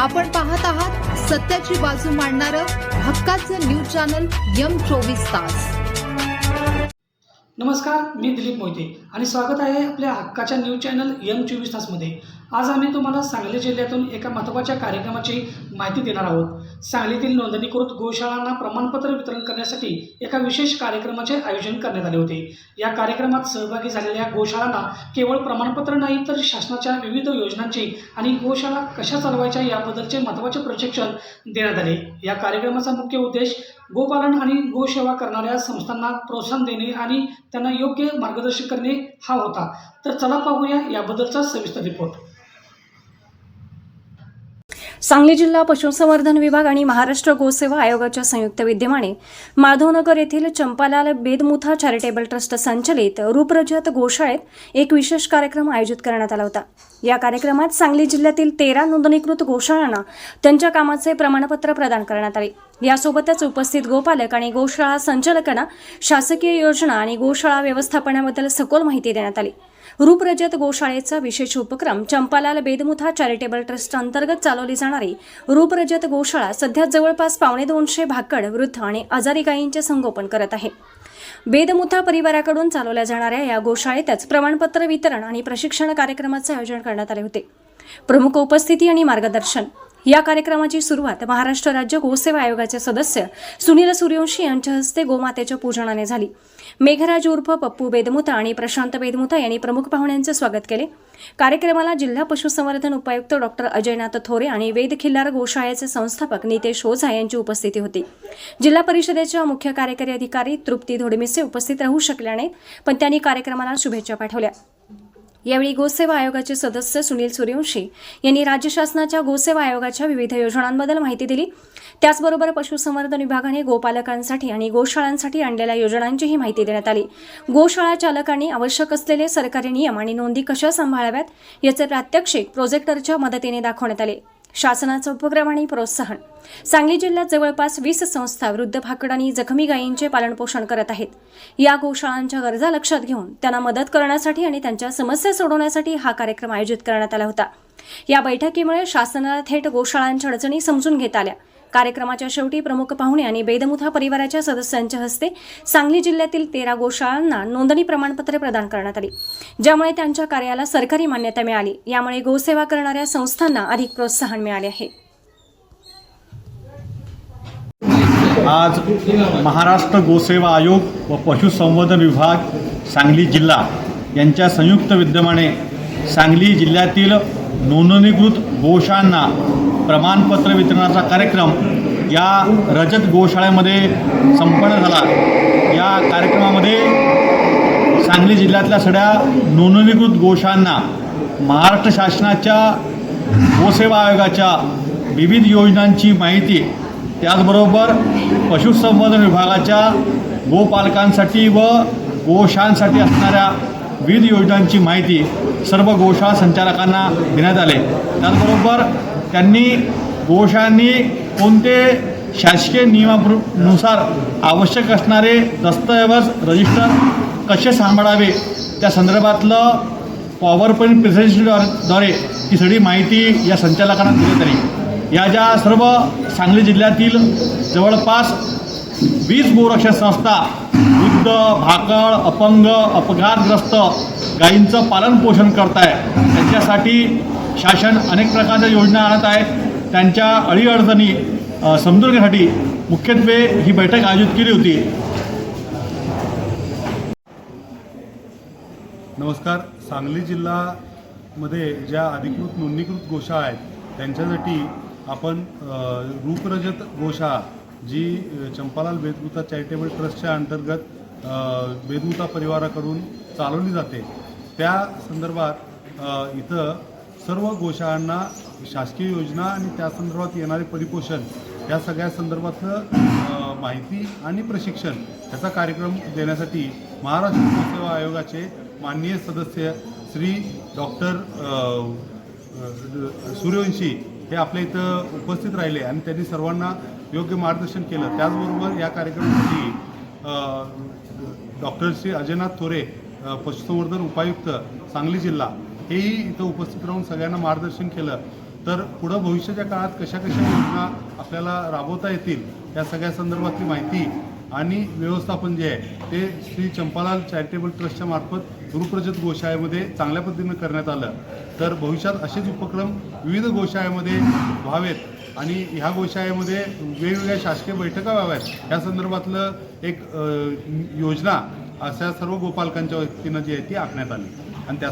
आपण पाहत आहात सत्याची बाजू मांडणारं हक्काचं न्यूज चॅनल यम चोवीस तास. नमस्कार मी दिलीप मोहिते आणि स्वागत आहे आपल्या हक्काच्या न्यूज चॅनल यम चोवीस तासमध्ये. आज आम्ही तुम्हाला सांगली जिल्ह्यातून एका महत्त्वाच्या कार्यक्रमाची माहिती देणार आहोत. सांगलीतील नोंदणीकृत गोशाळांना प्रमाणपत्र वितरण करण्यासाठी एका विशेष कार्यक्रमाचे आयोजन करण्यात आले होते. या कार्यक्रमात सहभागी झालेल्या गोशाळांना केवळ प्रमाणपत्र नाही तर शासनाच्या विविध योजनांची आणि गोशाळा कशा चालवायच्या याबद्दलचे महत्त्वाचे प्रशिक्षण देण्यात आले. या कार्यक्रमाचा मुख्य उद्देश गोपालन आणि गोसेवा करणाऱ्या संस्थांना प्रोत्साहन देणे आणि त्यांना योग्य मार्गदर्शन करणे हा होता. तर चला पाहूया याबद्दलचा सविस्तर रिपोर्ट. सांगली जिल्हा पशुसंवर्धन विभाग आणि महाराष्ट्र गोसेवा आयोगाच्या संयुक्त विद्यमाने माधवनगर येथील चंपालाल बेदमुथा चॅरिटेबल ट्रस्ट संचलित रूपरजत गोशाळेत एक विशेष कार्यक्रम आयोजित करण्यात आला होता. या कार्यक्रमात सांगली जिल्ह्यातील तेरा नोंदणीकृत गोशाळांना त्यांच्या कामाचे प्रमाणपत्र प्रदान करण्यात आले. यासोबतच उपस्थित गोपालक आणि गोशाळा संचालकांना शासकीय योजना आणि गोशाळा व्यवस्थापनाबद्दल सखोल माहिती देण्यात आली. रूपरजत गोशाळेचा विशेष उपक्रम चंपालाल बेदमुथा चॅरिटेबल ट्रस्ट अंतर्गत चालवली जाणारी रूपरजत गोशाळा सध्या जवळपास पावणे दोनशे भाकड वृद्ध आणि आजारी गायींचे संगोपन करत आहे. बेदमुथा परिवाराकडून चालवल्या जाणाऱ्या या गोशाळेतच प्रमाणपत्र वितरण आणि प्रशिक्षण कार्यक्रमाचे आयोजन करण्यात आले होते. प्रमुख उपस्थिती आणि मार्गदर्शन या कार्यक्रमाची सुरुवात महाराष्ट्र राज्य गोसेवा आयोगाचे सदस्य सुनील सूर्यवंशी यांच्या हस्ते गोमातेच्या पूजनाने झाली. मेघराज उर्फ पप्पू बेदमुता आणि प्रशांत बेदमुता यांनी प्रमुख पाहुण्यांचे स्वागत केले. कार्यक्रमाला जिल्हा पशुसंवर्धन उपायुक्त डॉक्टर अजयनाथ थोरे आणि वेद खिल्लार गोशाळेचे संस्थापक नितेश ओझा यांची उपस्थिती होती. जिल्हा परिषदेच्या मुख्य कार्यकारी अधिकारी तृप्ती धोडमिसे उपस्थित राहू शकल्या नाहीत पण त्यांनी कार्यक्रमाला शुभेच्छा पाठवल्या. यावेळी गोसेवा आयोगाचे सदस्य सुनील सूर्यवंशी यांनी राज्य शासनाच्या गोसेवा आयोगाच्या विविध योजनांबद्दल माहिती दिली. त्याचबरोबर पशुसंवर्धन विभागाने गोपालकांसाठी आणि गोशाळांसाठी आणलेल्या योजनांचीही माहिती देण्यात आली. गोशाळा चालकांनी आवश्यक असलेले सरकारी नियम आणि नोंदी कशा सांभाळाव्यात याचे प्रात्यक्षिक प्रोजेक्टरच्या मदतीने दाखवण्यात आले. शासनाचा उपक्रम आणि प्रोत्साहन. सांगली जिल्ह्यात जवळपास वीस संस्था वृद्ध भाकड आणि जखमी गायींचे पालनपोषण करत आहेत. या गोशाळांच्या गरजा लक्षात घेऊन त्यांना मदत करण्यासाठी आणि त्यांच्या समस्या सोडवण्यासाठी हा कार्यक्रम आयोजित करण्यात आला होता. या बैठकीमुळे शासनाला थेट गोशाळांच्या अडचणी समजून घेत आल्या. कार्यक्रमाच्या शेवटी प्रमुख पाहुणे आणि बेदमुथा परिवाराच्या सदस्यांच्या हस्ते सांगली जिल्ह्यातील तेरा गोशाळांना नोंदणी प्रमाणपत्रे प्रदान करण्यात आली. ज्यामुळे त्यांच्या कार्याला सरकारी मान्यता मिळाली. यामुळे गोसेवा करणाऱ्या संस्थांना अधिक प्रोत्साहन मिळाले आहे. आज महाराष्ट्र गोसेवा आयोग व पशुसंवर्धन विभाग सांगली जिल्हा यांच्या संयुक्त विद्यमाने सांगली जिल्ह्यातील नोंदणीकृत गोशाळांना प्रमाणपत्र वितरणाचा कार्यक्रम या रजत गोशाळेमध्ये संपन्न झाला. या कार्यक्रमामध्ये सांगली जिल्ह्यातल्या सगळ्या नोंदणीकृत गोशाळांना महाराष्ट्र शासनाच्या गोसेवा आयोगाच्या विविध योजनांची माहिती त्याचबरोबर पशुसंवर्धन विभागाच्या गोपालकांसाठी व गोशाळांसाठी असणाऱ्या विविध योजनांची माहिती सर्व गोशाळा संचालकांना देण्यात आले. त्याचबरोबर त्यांनी गोशाळांनी कोणते शासकीय नियमानुसार आवश्यक असणारे दस्तऐवज रजिस्टर कसे सांभाळावे? त्या संदर्भातलं पॉवर पॉईंट प्रेझेंटेशनद्वारे ही सगळी माहिती या संचालकांना देण्यात आली या ज्या सर्व सांगली जिल्ह्यातील जवळपास वीज गोरक्षा संस्था वृद्ध भाकड अपंग अपघातग्रस्त गायींचं पालनपोषण करत आहे त्यांच्यासाठी शासन अनेक प्रकारच्या योजना आणत आहे त्यांच्या अडीअडचणी समजून घेण्यासाठी मुख्यत्वे ही बैठक आयोजित केली होती. नमस्कार. सांगली जिल्हामध्ये ज्या अधिकृत नोंदणीकृत गोशाळा आहेत त्यांच्यासाठी आपण रूपरजत गोशाळा जी चंपालाल बेदमुता चॅरिटेबल ट्रस्टच्या अंतर्गत अ, परिवाराकडून चालवली जाते. त्या संदर्भात इथं सर्व गोशाळांना शासकीय योजना आणि त्या संदर्भात येणारे परिपोषण या सगळ्या संदर्भातलं माहिती आणि प्रशिक्षण याचा कार्यक्रम देण्यासाठी महाराष्ट्र लोकसेवा आयोगाचे माननीय सदस्य श्री डॉक्टर सूर्यवंशी हे आपल्या इथं उपस्थित राहिले आणि त्यांनी सर्वांना योग्य मार्गदर्शन केलं. त्याचबरोबर या कार्यक्रमासाठी डॉक्टर श्री अजयनाथ थोरे पशुसंवर्धन उपायुक्त सांगली जिल्हा हेही इथं उपस्थित राहून सगळ्यांना मार्गदर्शन केलं. तर पुढं भविष्याच्या काळात कशा कशा योजना आपल्याला राबवता येतील या सगळ्या संदर्भातली माहिती आणि व्यवस्थापन जे आहे ते श्री चंपालाल चॅरिटेबल ट्रस्टच्या मार्फत गुरुप्रजत गोशाळेमध्ये चांगल्या पद्धतीनं करण्यात आलं. तर भविष्यात असेच उपक्रम विविध गोशाळेमध्ये व्हावेत. आणि ह्या गोशाळेमध्ये वेगवेगळ्या शासकीय बैठका व्हाव्यात. या संदर्भातलं एक योजना अशा सर्व गोपालकांच्या वतीनं जी आहे ती आखण्यात आली. आणि त्या